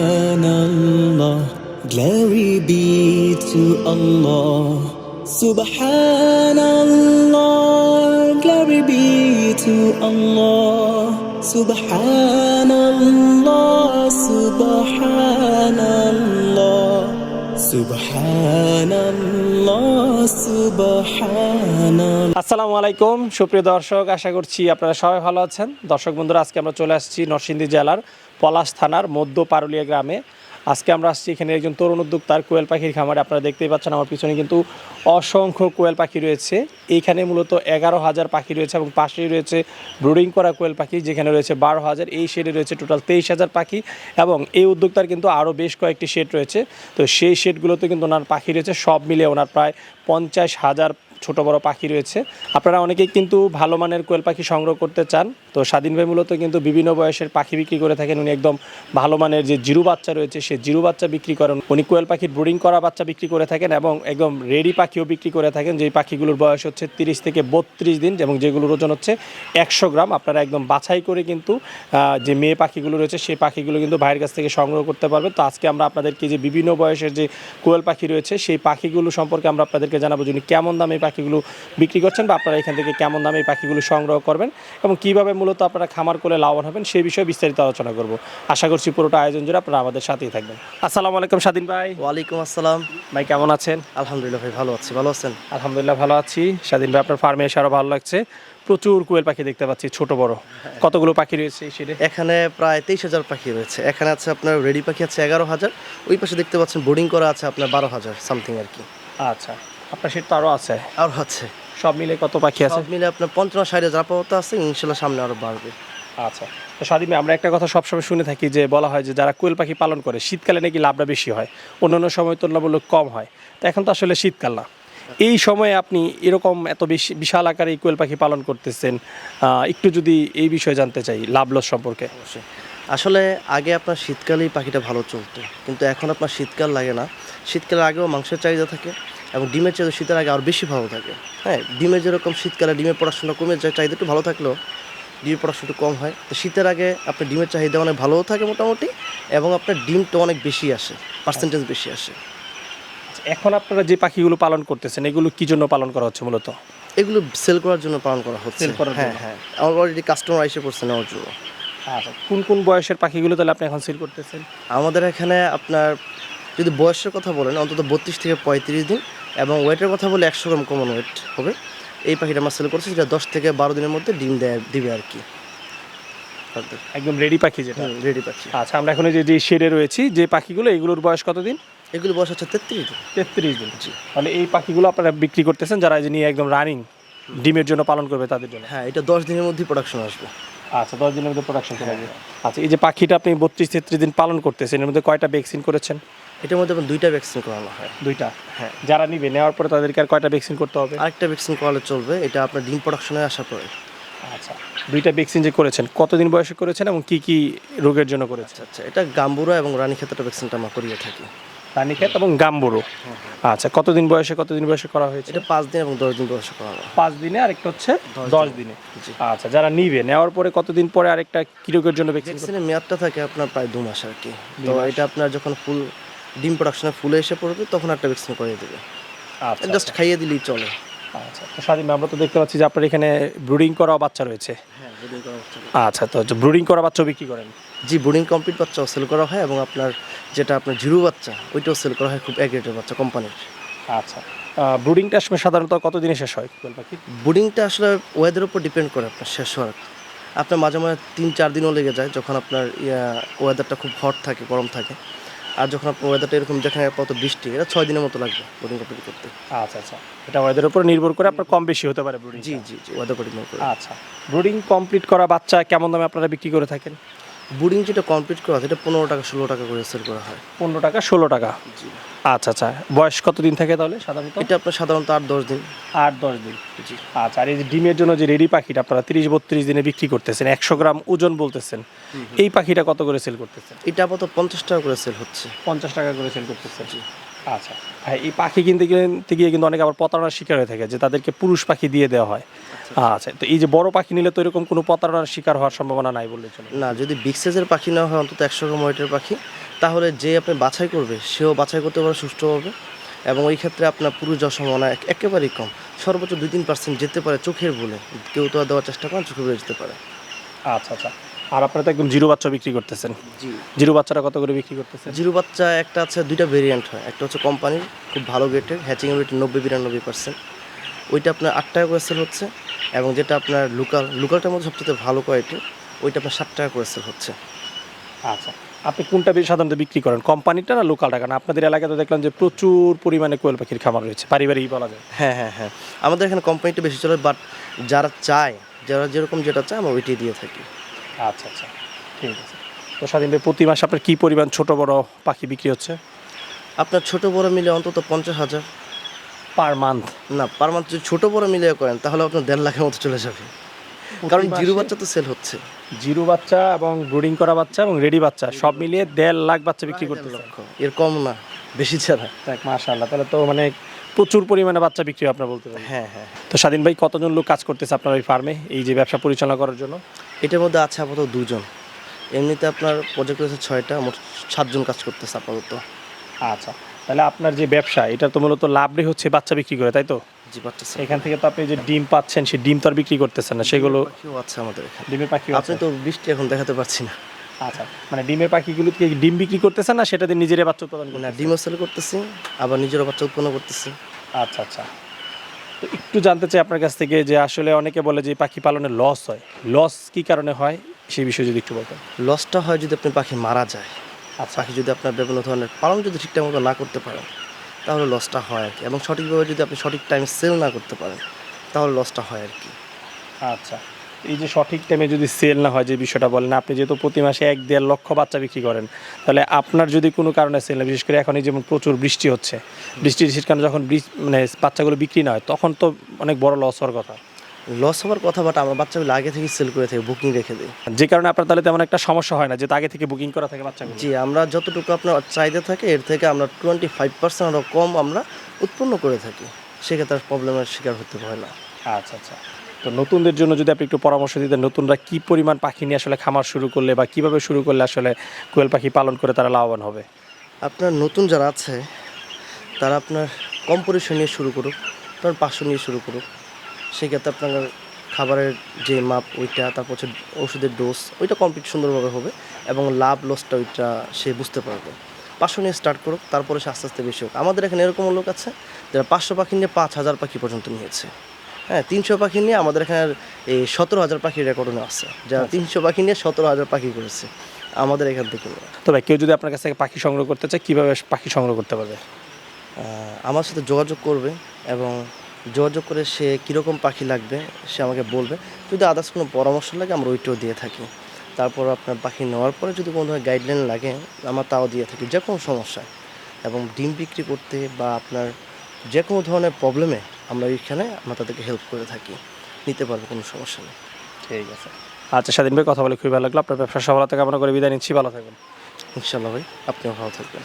Subhanallah, glory be to Allah. Subhanallah, glory be to Allah. Subhanallah, Subhanallah. Subhanallah, Subhanallah. আসসালামু আলাইকুম সুপ্রিয় দর্শক আশা করছি আপনারা সবাই ভালো আছেন দর্শক বন্ধুরা আজকে আমরা চলে আসছি নরসিংদী জেলার পলাশ থানার মধ্য পারুলিয়া গ্রামে। আজকে আমরা আসছি এখানে একজন তরুণ উদ্যোক্তার কোয়েল পাখির খামারে। আপনারা দেখতেই পাচ্ছেন আমার পিছনে কিন্তু অসংখ্য কোয়েল পাখি রয়েছে। এইখানে মূলত এগারো হাজার পাখি রয়েছে এবং পাশেই রয়েছে ব্রুডিং করা কোয়েল পাখি, যেখানে রয়েছে বারো হাজার। এই শেডে রয়েছে টোটাল তেইশ হাজার পাখি এবং এই উদ্যোক্তার কিন্তু আরও বেশ কয়েকটি শেড রয়েছে। তো সেই শেডগুলোতে কিন্তু ওনার পাখি রয়েছে। সব মিলিয়ে ওনার প্রায় পঞ্চাশ হাজার ছোট বড় পাখি রয়েছে। আপনারা অনেকেই কিন্তু ভালো মানের কোয়েল পাখি সংগ্রহ করতে চান। তো স্বাধীন ভাই মূলত কিন্তু বিভিন্ন বয়সের পাখি বিক্রি করে থাকেন। উনি একদম ভালো মানের যে জিরু বাচ্চা রয়েছে, সে জিরু বাচ্চা বিক্রি করেন। উনি কোয়েল পাখির ব্রুডিং করা বাচ্চা বিক্রি করে থাকেন এবং একদম রেডি পাখিও বিক্রি করে থাকেন, যেই পাখিগুলোর বয়স হচ্ছে তিরিশ থেকে বত্রিশ দিন এবং যেগুলোর ওজন হচ্ছে একশো গ্রাম। আপনারা একদম বাছাই করে কিন্তু যে মেয়ে পাখিগুলো রয়েছে সেই পাখিগুলো কিন্তু ভাইয়ের কাছ থেকে সংগ্রহ করতে পারবেন। তো আজকে আমরা আপনাদেরকে যে বিভিন্ন বয়সের যে কোয়েল পাখি রয়েছে, সেই পাখিগুলো সম্পর্কে আমরা আপনাদেরকে জানাব যিনি কেমন দামে পাখিগুলো বিক্রি করছেন বা আপনারা এখান থেকে কেমন দামে এই পাখিগুলো সংগ্রহ করবেন এবং কীভাবে মূলত আপনারা খামার করে লাভবান হবেন সেই বিষয়ে বিস্তারিত আলোচনা করব। আশা করছি পুরোটা আয়োজন জুড়ে আপনারা আমাদের সাথেই থাকবেন। আসসালামু আলাইকুম স্বাধীন ভাই। ওয়ালাইকুম আসসালাম। ভাই কেমন আছেন? আলহামদুলিল্লাহ ভাই ভালো আছি। ভালো আছেন? আলহামদুলিল্লাহ ভালো আছি। স্বাধীন ভাই আপনার ফার্মে এসে আরও ভালো লাগছে। প্রচুর কোয়েল পাখি দেখতে পাচ্ছি ছোট বড়। কতগুলো পাখি রয়েছে সেটে এখানে প্রায় তেইশ হাজার পাখি রয়েছে। এখানে আছে আপনার রেডি পাখি আছে এগারো হাজার। ওই পাশে দেখতে পাচ্ছেন বোর্ডিং করা আছে আপনার বারো হাজার সামথিং আর কি। আচ্ছা। আপনার সেট তো আরও আছে। আর আছে। সব মিলে কত পাখি আছে? সব মিলে আপনার পঞ্চান্ন ষাট হাজার আপাতত আছে ইনশাল্লাহ সামনে আরও বাড়বে। আচ্ছা। তো ভাই, আমরা একটা কথা সবসময় শুনে থাকি যে বলা হয় যে যারা কোয়েল পাখি পালন করে শীতকালে নাকি লাভটা বেশি হয়। অন্যান্য সময় তুলনামূলক কম হয়। তো এখন তো আসলে শীতকাল না। এই সময়ে আপনি এরকম এত বেশি বিশাল আকারে কোয়েল পাখি পালন করতেছেন একটু যদি এই বিষয়ে জানতে চাই লাভ লস সম্পর্কে। অবশ্যই। আসলে আগে আপনার শীতকালেই পাখিটা ভালো চলতো। কিন্তু এখন আপনার শীতকাল লাগে না। শীতকালের আগেও মাংসের চাহিদা থাকে এবং ডিমের চাহিদা শীতের আগে আরও বেশি ভালো থাকে। হ্যাঁ ডিমের যেরকম শীতকালে ডিমের পড়াশোনা কমে যায় চাহিদা একটু ভালো থাকলেও ডিমের পড়াশোনা একটু কম হয়। তো শীতের আগে আপনার ডিমের চাহিদা অনেক ভালোও থাকে মোটামুটি এবং আপনার ডিমটা অনেক বেশি আসে পার্সেন্টেজ বেশি আসে। আচ্ছা, এখন আপনারা যে পাখিগুলো পালন করতেছেন এগুলো কি জন্য পালন করা হচ্ছে মূলত? এগুলো সেল করার জন্য পালন করা হচ্ছে। Sell করার হ্যাঁ। হ্যাঁ অলরেডি কাস্টমার এসে পড়ছে নেওয়ার জন্য। কোন কোন বয়সের পাখিগুলো তাহলে আপনি এখন সেল করতেছেন? আমাদের এখানে আপনার যদি বয়সের কথা বলেন অন্তত বত্রিশ থেকে পঁয়ত্রিশ দিন এবং ওয়েটের কথা বলে একশো গ্রাম কমন ওয়েট হবে। এই পাখিটা আমরা সেল করছি যেটা দশ থেকে বারো দিনের মধ্যে ডিম দেয় দিবে আর কি। একদম রেডি পাখি যেটা। রেডি পাখি। আচ্ছা আমরা এখন যে যে শেডে রয়েছি যে পাখিগুলো এগুলোর বয়স কতদিন? এগুলো বয়স হচ্ছে তেত্রিশ দিন। তেত্রিশ দিন। মানে এই পাখিগুলো আপনারা বিক্রি করতেছেন যারা এই যে নিয়ে একদম রানিং ডিমের জন্য পালন করবে তাদের জন্য? হ্যাঁ এটা দশ দিনের মধ্যেই প্রোডাকশন আসবে। আচ্ছা দশ দিনের মধ্যে প্রোডাকশন চলে আসবে। আচ্ছা এই যে পাখিটা আপনি বত্রিশ তেত্রিশ দিন পালন করতেছেন এর মধ্যে কয়টা ভ্যাকসিন করেছেন? এটার মধ্যে দুইটা ভ্যাকসিন করানো হয়। দুইটা? হ্যাঁ। যারা নিবে নেওয়ার পরে তাদেরকে আর কয়টা ভ্যাকসিন করতে হবে? আরেকটা ভ্যাকসিন করালে চলবে এটা আপনার ডিম প্রোডাকশনে আসার পরে। আচ্ছা দুইটা ভ্যাকসিন যে করেছেন কতদিন বয়সে করেছেন এবং কি কি রোগের জন্য করেছেন? আচ্ছা আচ্ছা এটা গাম্বুরা এবং রানী ক্ষেত্রে ভ্যাকসিনটা আমরা করিয়ে থাকি। রানীক্ষেত এবং গাম্বুরো? আচ্ছা কতদিন বয়সে কতদিন বয়সে করা হয়েছে? এটা পাঁচ দিন এবং দশ দিন বয়সে করানো পাঁচ দিনে আর একটা হচ্ছে দশ দিনে। আচ্ছা যারা নিবে নেওয়ার পরে কতদিন পরে আরেকটা কি রোগের জন্য ভ্যাকসিন ভ্যাকসিনের মেয়াদটা থাকে আপনার প্রায় দু মাস আর কি। তো এটা আপনার যখন ফুল ডিম প্রোডাকশনে ফুলে এসে পড়বে তখন একটা ভ্যাকসিন করিয়ে দেবে। আচ্ছা জাস্ট খাইয়ে দিলেই চলে। আচ্ছা তো স্বাধীন আমরা তো দেখতে পাচ্ছি যে আপনার এখানে ব্রুডিং করা বাচ্চা রয়েছে। হ্যাঁ করা আচ্ছা তো ব্রুডিং করা বাচ্চা বিক্রি করেন? জি ব্রিডিং কমপ্লিট বাচ্চাও সেল করা হয় এবং আপনার যেটা আপনার জিরো বাচ্চা ওইটাও সেল করা হয় খুব অ্যাগ্রেটের বাচ্চা কোম্পানির আচ্ছা ব্রুডিংটা আসলে সাধারণত কতদিনে শেষ হয় কোয়েল পাখি ব্রিডিংটা আসলে ওয়েদার উপর ডিপেন্ড করে আপনার শেষ হওয়ার। আপনার মাঝে মাঝে তিন চার দিনও লেগে যায় যখন আপনার ওয়েদারটা খুব হট থাকে গরম থাকে। আর যখন আপনার ওয়েদারটা এরকম যেখানে কত বৃষ্টি এটা ছয় দিনের মতো লাগবে ব্রুডিং কমপ্লিট করতে। আচ্ছা আচ্ছা। এটা ওয়েদার উপর নির্ভর করে আপনার কম বেশি হতে পারে ব্রুডিং জি জি জি ওয়েদার উপর করে। আচ্ছা। ব্রুডিং কমপ্লিট করা বাচ্চা কেমন দামে আপনারা বিক্রি করে থাকেন? ব্রুডিং যেটা কমপ্লিট করা সেটা পনেরো টাকা ষোলো টাকা করে সেল করা হয়। পনেরো টাকা ষোলো টাকা। জি। আচ্ছা আচ্ছা। বয়স কতদিন থাকে তাহলে সাধারণত? এটা আপনার সাধারণত আট দশ দিন। আট দশ দিন। জি। আচ্ছা আর এই যে ডিমের জন্য যে রেডি পাখিটা আপনারা তিরিশ বত্রিশ দিনে বিক্রি করতেছেন একশো গ্রাম ওজন বলতেছেন এই পাখিটা কত করে সেল করতেছেন? এটা আপাতত পঞ্চাশ টাকা করে সেল হচ্ছে। পঞ্চাশ টাকা করে সেল করতেছেন। আচ্ছা। ভাই এই পাখি কিনতে কিনতে গিয়ে কিন্তু অনেকে আবার প্রতারণার শিকার হয়ে থাকে যে তাদেরকে পুরুষ পাখি দিয়ে দেওয়া হয়। আচ্ছা। তো এই যে বড় পাখি নিলে তো এরকম কোনো প্রতারণার শিকার হওয়ার সম্ভাবনা নাই বললে চলে। না যদি বিগ সাইজের পাখি নেওয়া হয় অন্তত একশো গ্রাম ওয়েটের পাখি। তাহলে যে আপনি বাছাই করবে সেও বাছাই করতে পারে সুষ্ঠুভাবে এবং ওই ক্ষেত্রে আপনার পুরুষ যাওয়ার সম্ভাবনা একেবারেই কম। সর্বোচ্চ দুই তিন পার্সেন্ট যেতে পারে চোখের বলে। কেউ তো দেওয়ার চেষ্টা করেন চোখে বলে যেতে পারে। আচ্ছা আচ্ছা। আর আপনারা তো একদম জিরো বাচ্চা বিক্রি করতেছেন। জিরো বাচ্চাটা কত করে বিক্রি করতেছেন? জিরো বাচ্চা একটা আছে দুইটা ভেরিয়েন্ট হয়। একটা হচ্ছে কোম্পানির খুব ভালো রেটের হ্যাচিং রেট নব্বই বিরানব্বই পার্সেন্ট ওইটা আপনার আট টাকা করে সেল হচ্ছে। এবং যেটা আপনার লোকাল লোকালটার মধ্যে সবচেয়ে ভালো কোয়ালিটি ওইটা আপনার ষাট টাকা করে সেল হচ্ছে। আচ্ছা। আপনি কোনটা বেশি সাধারণত বিক্রি করেন কোম্পানিটা না লোকালটা কারণ আপনাদের এলাকায় তো দেখলাম যে প্রচুর পরিমাণে কোয়েল পাখির খামার রয়েছে পারিবারিক বলা যায়। হ্যাঁ হ্যাঁ হ্যাঁ। আমাদের এখানে কোম্পানিটা বেশি চলে বাট যারা চায় যারা যেরকম যেটা চায় আমরা ওইটাই দিয়ে থাকি। আচ্ছা আচ্ছা ঠিক আছে। তো স্বাধীনভাবে প্রতি মাসে আপনার কী পরিমাণ ছোট বড় পাখি বিক্রি হচ্ছে? আপনার ছোট বড় মিলে অন্তত পঞ্চাশ হাজার। Per month? না পার মান্থ যদি ছোটো বড় মিলিয়ে করেন তাহলে আপনার দেড় লাখের মতো চলে যাবে। কারণ জিরো বাচ্চা তো সেল হচ্ছে। জিরো বাচ্চা এবং ব্রুডিং করা বাচ্চা এবং রেডি বাচ্চা সব মিলিয়ে দেড় লাখ বাচ্চা বিক্রি করতে এর কম না বেশি ছাড়া। দেখ মাশাআল্লাহ তাহলে তো মানে প্রচুর পরিমাণে বাচ্চা বিক্রি হয় আপনার বলতে পারেন। হ্যাঁ হ্যাঁ তো স্বাধীন ভাই কতজন লোক কাজ করতেছে আপনার ওই ফার্মে এই যে ব্যবসা পরিচালনা করার জন্য? এটার মধ্যে আছে আপাতত দুজন। এমনিতে আপনার প্রজেক্ট রয়েছে ছয়টা মোট সাতজন কাজ করতেছে আপাতত। আচ্ছা তাহলে আপনার যে ব্যবসা এটা তো মূলত লাভই হচ্ছে বাচ্চা বিক্রি করে তাই তো? জি পারতেছে। এখান থেকে তো আপনি যে ডিম পাচ্ছেন সেই ডিম তো আর বিক্রি করতেছেন না সেগুলো পাখিও আছে আমাদের এখানে। ডিমের পাখি আপনি তো বৃষ্টি এখন দেখাতে পারছি না। আচ্ছা মানে ডিমের পাখিগুলো কি ডিম বিক্রি করতেছেন না সেটা দিয়ে নিজেরাই বাচ্চা উৎপাদন করেন না ডিমও সেল করতেছি আবার নিজেরও বাচ্চা উৎপন্ন করতেছি। আচ্ছা আচ্ছা। তো একটু জানতে চাই আপনার কাছ থেকে যে আসলে অনেকে বলে যে পাখি পালনে লস হয়। লস কি কারণে হয়? সেই বিষয়ে যদি একটু বলতেন। লসটা হয় যদি আপনি পাখি মারা যায়। আচ্ছা। পাখি যদি আপনার বিভিন্ন ধরনের পালন যদি ঠিকঠাক মতো না করতে পারেন তাহলে লসটা হয় আর কি। এবং সঠিকভাবে যদি আপনি সঠিক টাইমে সেল না করতে পারেন, তাহলে লসটা হয় আর কি। আচ্ছা। এই যে সঠিক টাইমে যদি সেল না হয়, যে বিষয়টা বলেন আপনি, যেহেতু প্রতি মাসে এক দেড় লক্ষ বাচ্চা বিক্রি করেন, তাহলে আপনার যদি কোনো কারণে সেল না, বিশেষ করে এখন এই যেমন প্রচুর বৃষ্টি হচ্ছে বৃষ্টি বৃষ্টির কারণে যখন মানে বাচ্চাগুলো বিক্রি না হয়, তখন তো অনেক বড় লস হওয়ার কথা। লস হওয়ার কথা বাট আমরা বাচ্চাগুলো আগে থেকে সেল করে থাকি বুকিং রেখে দিই যে কারণে আপনার তাহলে তেমন একটা সমস্যা হয় না যে আগে থেকে বুকিং করা থাকে বাচ্চাগুলো? জি আমরা যতটুকু আপনার চাহিদা থাকে এর থেকে আমরা টোয়েন্টি ফাইভ পার্সেন্ট আরও কম আমরা উৎপন্ন করে থাকি। সেক্ষেত্রে আর প্রবলেমের শিকার হতে হয় না। আচ্ছা আচ্ছা। তো নতুনদের জন্য যদি আপনি একটু পরামর্শ দিতেন নতুনরা কি পরিমাণ পাখি নিয়ে আসলে খামার শুরু করলে বা কীভাবে শুরু করলে আসলে কোয়েল পাখি পালন করে তারা লাভবান হবে? আপনার নতুন যারা আছে তারা আপনার কম পরিসর নিয়ে শুরু করুক ধরুন পাঁচশো নিয়ে শুরু করুক। সেক্ষেত্রে আপনার খাবারের যে মাপ ওইটা তারপর হচ্ছে ওষুধের ডোজ ওইটা কমপ্লিট সুন্দরভাবে হবে এবং লাভ লসটা ওইটা সে বুঝতে পারবে। পাঁচশো নিয়ে স্টার্ট করুক তারপরে সে আস্তে আস্তে বেশি হোক। আমাদের এখানে এরকম লোক আছে যারা পাঁচশো পাখি নিয়ে পাঁচ হাজার পাখি পর্যন্ত নিয়েছে। হ্যাঁ তিনশো পাখি নিয়ে আমাদের এখানে এই সতেরো হাজার পাখির রেকর্ডও আছে। যারা তিনশো পাখি নিয়ে সতেরো হাজার পাখি করেছে আমাদের এখান থেকে। তবে কেউ যদি আপনার কাছ থেকে পাখি সংগ্রহ করতে চায় কীভাবে পাখি সংগ্রহ করতে পারবে? আমার সাথে যোগাযোগ করবে এবং যোগাযোগ করে সে কীরকম পাখি লাগবে সে আমাকে বলবে। যদি আদার্স কোনো পরামর্শ লাগে আমরা ওইটাও দিয়ে থাকি। তারপর আপনার পাখি নেওয়ার পরে যদি কোনো ধরনের গাইডলাইন লাগে আমরা তাও দিয়ে থাকি যে কোনো সমস্যায় এবং ডিম বিক্রি করতে বা আপনার যে কোনো ধরনের প্রবলেমে আমরা ওইখানে আমরা তাদেরকে হেল্প করে থাকি। নিতে পারব কোনো সমস্যা নেই। ঠিক আছে। আচ্ছা স্বাধীন ভাই কথা বলে খুবই ভালো লাগল। আপনার ব্যবসা সফলতা কামনা করে বিদায় নিচ্ছি। ভালো থাকবেন। ইনশাল্লাহ ভাই আপনিও ভালো থাকবেন।